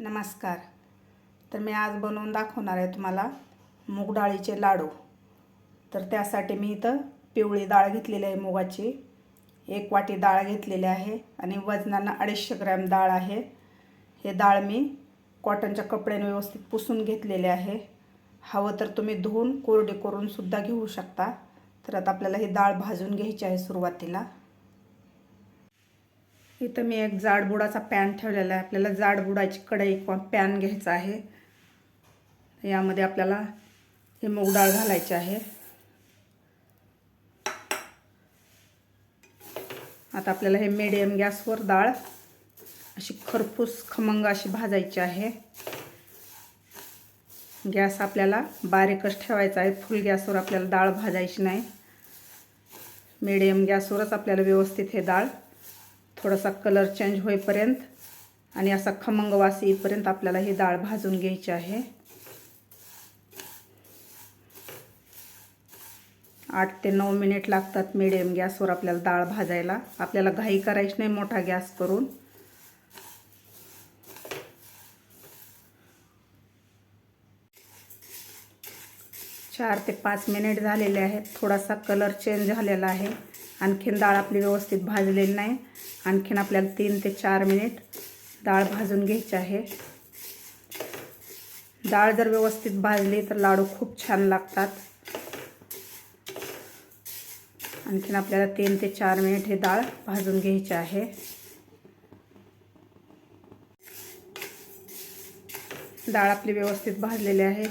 नमस्कार. तर मी आज बनवून दाखवणार आहे तुम्हाला मूग डाळीचे लाडू. तर त्यासाठी मी इथं पिवळी डाळ घेतलेली आहे मुगाची. एक वाटी डाळ घेतलेली आहे आणि वजनानं अडीचशे ग्रॅम डाळ आहे. हे डाळ मी कॉटनच्या कपड्याने व्यवस्थित पुसून घेतलेले आहे. हवं तर तुम्ही धुवून कोरडी करून सुद्धा घेऊ शकता. तर आता आपल्याला ही डाळ भाजून घ्यायची आहे सुरुवातीला. इथं मी एक जाडबुडाचा पॅन ठेवलेला आहे. आपल्याला जाडबुडाची कढई किंवा पॅन घ्यायचा आहे. यामध्ये आपल्याला हे मूग डाळ घालायची आहे. आता आपल्याला हे मिडियम गॅसवर डाळ अशी खरपूस खमंग अशी भाजायची आहे. गॅस आपल्याला बारीकच ठेवायचा आहे? फुल गॅसवर आपल्याला डाळ भाजायची नाही. मिडियम गॅसवरच आपल्याला व्यवस्थित हे डाळ थोडासा कलर चेंज होईपर्यंत आणि असा खमंग वास येईपर्यंत आपल्याला ही डाळ भाजून घ्यायची आहे. आठ ते नऊ मिनिट लागतात मिडियम गॅसवर आपल्याला डाळ भाजायला. आपल्याला घाई करायची नाही मोठा गॅस करून. चार ते पाच मिनिट झालेले आहेत. थोडासा कलर चेंज झालेला आहे. आणखीन डाळ आपली व्यवस्थित भाजलेली नाही. आणखीन आपल्याला तीन ते चार मिनिट डाळ भाजून घ्यायची आहे. डाळ जर व्यवस्थित भाजली तर लाडू खूप छान लागतात. आणखीन आपल्याला तीन ते चार मिनिट हे डाळ भाजून घ्यायची आहे. डाळ आपली व्यवस्थित भाजलेली आहे.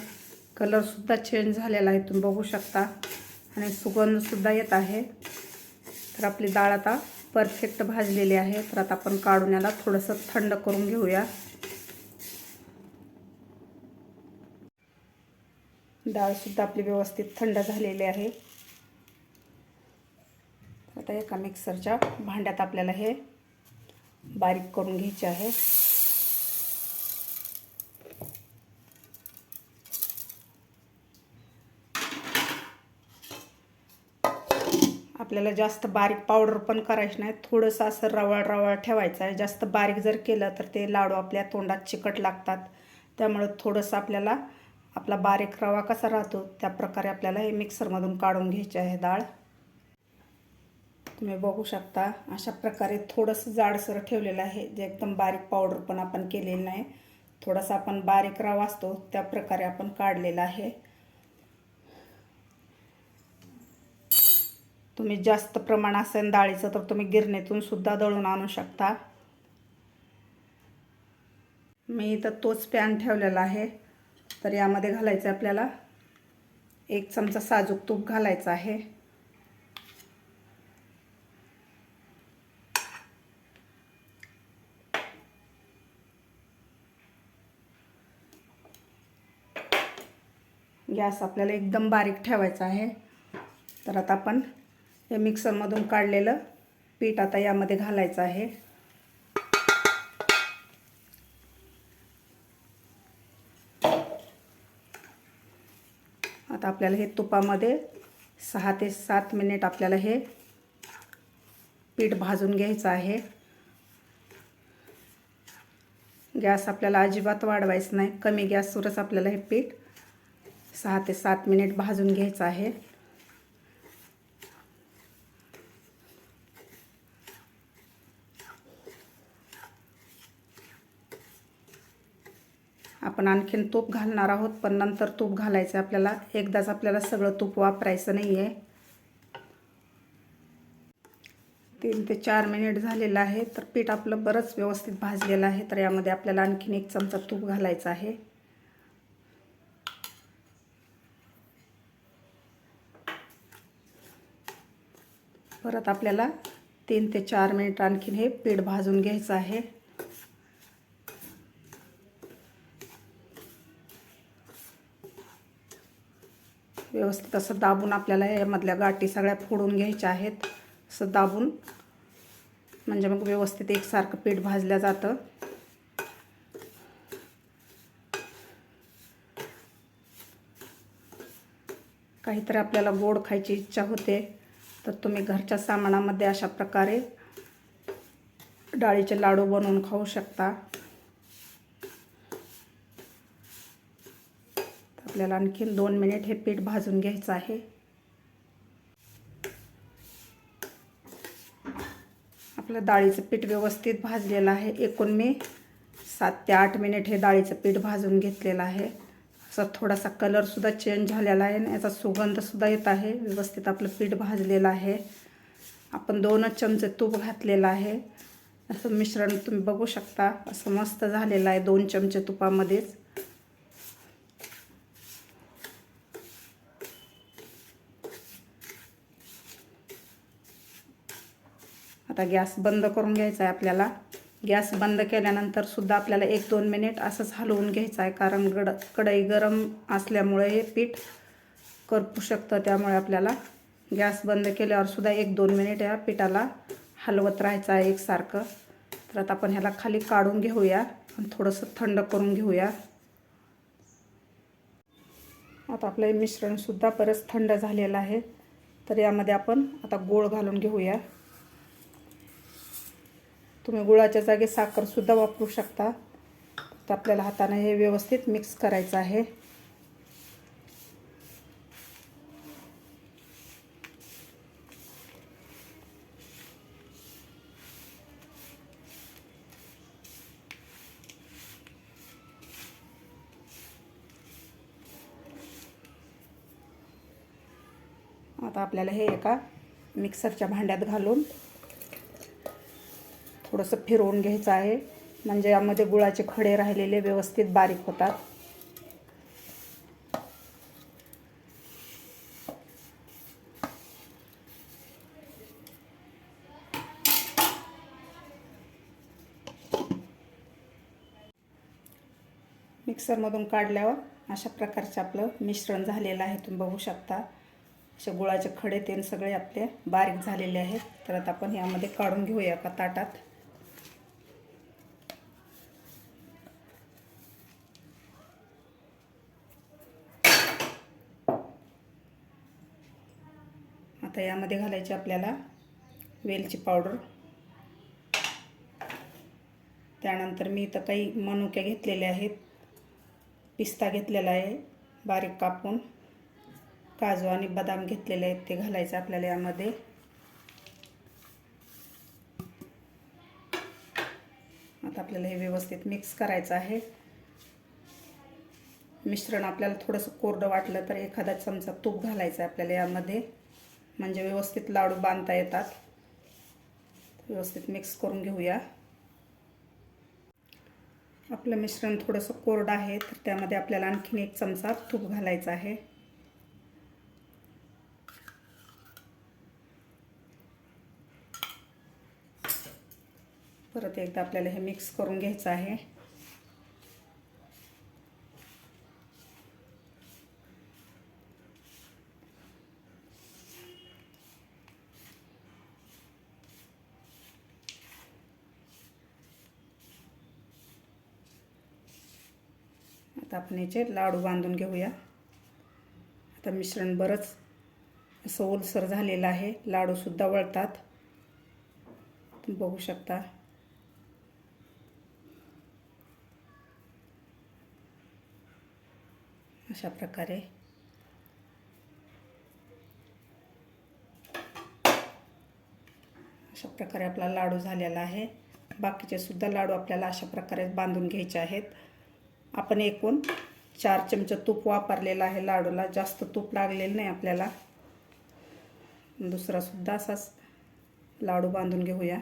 कलरसुद्धा चेंज झालेला आहे तुम्ही बघू शकता. आणि सुगंधसुद्धा येत आहे. तर आपली डाळ आता परफेक्ट भाजलेली आहे. तर आता आपण काढून याला थोडंसं थंड करून घेऊया. डाळसुद्धा आपली व्यवस्थित थंड झालेली आहे. आता एका मिक्सरच्या भांड्यात आपल्याला हे बारीक करून घ्यायचे आहे. आपल्याला जास्त बारीक पावडर पण करायची नाही थोडंसं असं रवाळ रवाळ ठेवायचं आहे. जास्त बारीक जर केलं तर ते लाडू आपल्या तोंडात चिकट लागतात. त्यामुळं थोडंसं आपल्याला आपला बारीक रवा कसा राहतो त्या प्रकारे आपल्याला हे मिक्सरमधून काढून घ्यायचे आहे डाळ. तुम्ही बघू शकता अशा प्रकारे थोडंसं जाडसर ठेवलेलं आहे. जे एकदम बारीक पावडर पण आपण केलेलं नाही. थोडासा आपण बारीक रवा असतो त्या प्रकारे आपण काढलेला आहे. तुम्ही जास्त प्रमाण असेल डाळीचं तर तुम्ही गिरणीतून सुद्धा दळून आणू शकता. मी इथं तोच पॅन ठेवलेला आहे. तर यामध्ये घालायचं आपल्याला. एक चमचा साजूक तूप घालायचं आहे. गॅस आपल्याला एकदम बारीक ठेवायचा आहे. तर आता आपण हे मिक्सरमधून काढलेलं पीठ आता यामध्ये घालायचं आहे. आता आपल्याला हे तुपामध्ये सहा ते सात मिनिट आपल्याला हे पीठ भाजून घ्यायचं आहे. गॅस आपल्याला अजिबात वाढवायचं नाही. कमी गॅसवरच आपल्याला हे पीठ सहा ते सात मिनिट भाजून घ्यायचं आहे. आपण आणखीन तूप घालणार आहोत पण नंतर तूप घालायचं आपल्याला. एकदाच आपल्याला सगळं तूप वापरायचं नाही आहे तीन ते चार मिनिट झालेलं आहे तर पीठ आपलं बरंच व्यवस्थित भाजलेलं आहे तर यामध्ये आपल्याला आणखीन एक चमचा तूप घालायचं आहे. परत आपल्याला तीन ते चार मिनिट आणखीन हे पीठ भाजून घ्यायचं आहे. व्यवस्थित असं दाबून आपल्याला यामधल्या गाठी सगळ्या फोडून घ्यायच्या आहेत. असं दाबून. म्हणजे मग व्यवस्थित एकसारखं पीठ भाजलं जातं. काहीतरी आपल्याला गोड खायची इच्छा होते तर तुम्ही घरच्या सामानामध्ये अशा प्रकारे डाळीचे लाडू बनवून खाऊ शकता. आपल्याला आणखीन दोन मिनिट हे पीठ भाजून घ्यायचं आहे. आपलं डाळीचं पीठ व्यवस्थित भाजलेलं आहे. एकूण मी सात ते आठ मिनिट हे डाळीचं पीठ भाजून घेतलेलं आहे. असा थोडासा कलरसुद्धा चेंज झालेला आहे आणि याचा सुगंधसुद्धा येत आहे. व्यवस्थित आपलं पीठ भाजलेलं आहे. आपण दोनच चमचे तूप घातलेलं आहे. असं मिश्रण तुम्ही बघू शकता. असं मस्त झालेलं आहे दोन चमचे तुपामध्येच. आता गॅस बंद करून घ्यायचा आहे आपल्याला. गॅस बंद केल्यानंतर सुद्धा आपल्याला एक दोन मिनिट असंच हलवून घ्यायचं आहे कारण गड कढई गरम असल्यामुळे हे पीठ करपू शकतं त्यामुळे आपल्याला गॅस बंद केल्यावर सुद्धा एक दोन मिनिट या पिठाला हलवत राहायचं आहे एकसारखं. तर आता आपण ह्याला खाली काढून घेऊया आणि थोडंसं थंड करून घेऊया. आता आपलं हे मिश्रणसुद्धा बरंच थंड झालेलं आहे. तर यामध्ये आपण आता गोळ घालून घेऊया. तुम्ही गुळाच्या जागी साखरसुद्धा वापरू शकता. तर आपल्याला हाताने हे व्यवस्थित मिक्स करायचं आहे. आता आपल्याला हे एका मिक्सरच्या भांड्यात घालून थोडंसं फिरवून घ्यायचं आहे. म्हणजे यामध्ये गुळाचे खडे राहिलेले व्यवस्थित बारीक होतात. मिक्सरमधून काढल्यावर अशा प्रकारचं आपलं मिश्रण झालेलं आहे. तुम्ही बघू शकता. असे गुळाचे खडे तेन सगळे आपले बारीक झालेले आहेत. तर आता आपण यामध्ये काढून घेऊया का ताटात. आता यामध्ये घालायची आपल्याला वेलची पावडर. त्यानंतर मी इथं काही मनुक्या घेतलेल्या आहेत. पिस्ता घेतलेला आहे बारीक कापून. काजू आणि बदाम घेतलेले आहेत ते घालायचं आपल्याला यामध्ये. आता आपल्याला हे व्यवस्थित मिक्स करायचं आहे. मिश्रण आपल्याला थोडंसं कोरडं वाटलं तर एखादा चमचा तूप घालायचं आहे आपल्याला यामध्ये. म्हणजे व्यवस्थित लाडू बांधता येतात. व्यवस्थित मिक्स करून घेऊया. आपलं मिश्रण थोडंसं कोरडं आहे तर त्यामध्ये आपल्याला आणखीन एक चमचा तूप घालायचं आहे. परत एकदा आपल्याला हे मिक्स करून घ्यायचं आहे. आता लाडू बांधून घेऊया. आता मिश्रण बरंच असं ओलसर झालेलं आहे. लाडूसुद्धा वळतात. तुम्ही बघू शकता. अशा प्रकारे. अशा प्रकारे आपला लाडू झालेला आहे. बाकीचे सुद्धा लाडू आपल्याला अशा प्रकारे बांधून घ्यायचे आहेत. आपण एकूण चार चमचे तूप वापरलेलं आहे. लाडूला जास्त तूप लागलेलं नाही आपल्याला. दुसरासुद्धा असाच. लाडू बांधून घेऊया.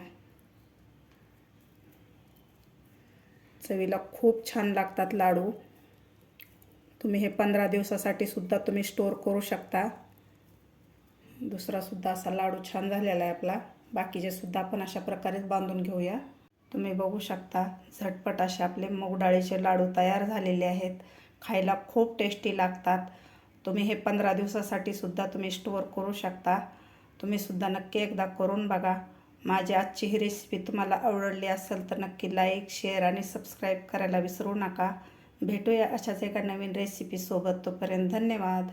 चवीला खूप छान लागतात लाडू. तुम्ही हे पंधरा दिवसासाठी सुद्धा तुम्ही स्टोअर करू शकता. दुसरासुद्धा असा लाडू छान झालेला आहे आपला. बाकीचे सुद्धा आपण अशा प्रकारेच बांधून घेऊया. तुम्ही बघू शकता झटपट असे आपले मूगडाळीचे लाडू तयार झालेले आहेत. खायला खूप टेस्टी लागतात. तुम्ही हे पंधरा दिवसासाठी सुद्धा तुम्ही स्टोअर करू शकता. तुम्ही सुद्धा नक्की एकदा करून बघा. माझी आजची ही रेसिपी तुम्हाला आवडली असेल तर नक्की लाईक शेअर आणि सबस्क्राईब करायला विसरू नका. भेटूया अशाच एका नवीन रेसिपीसोबत तोपर्यंत धन्यवाद.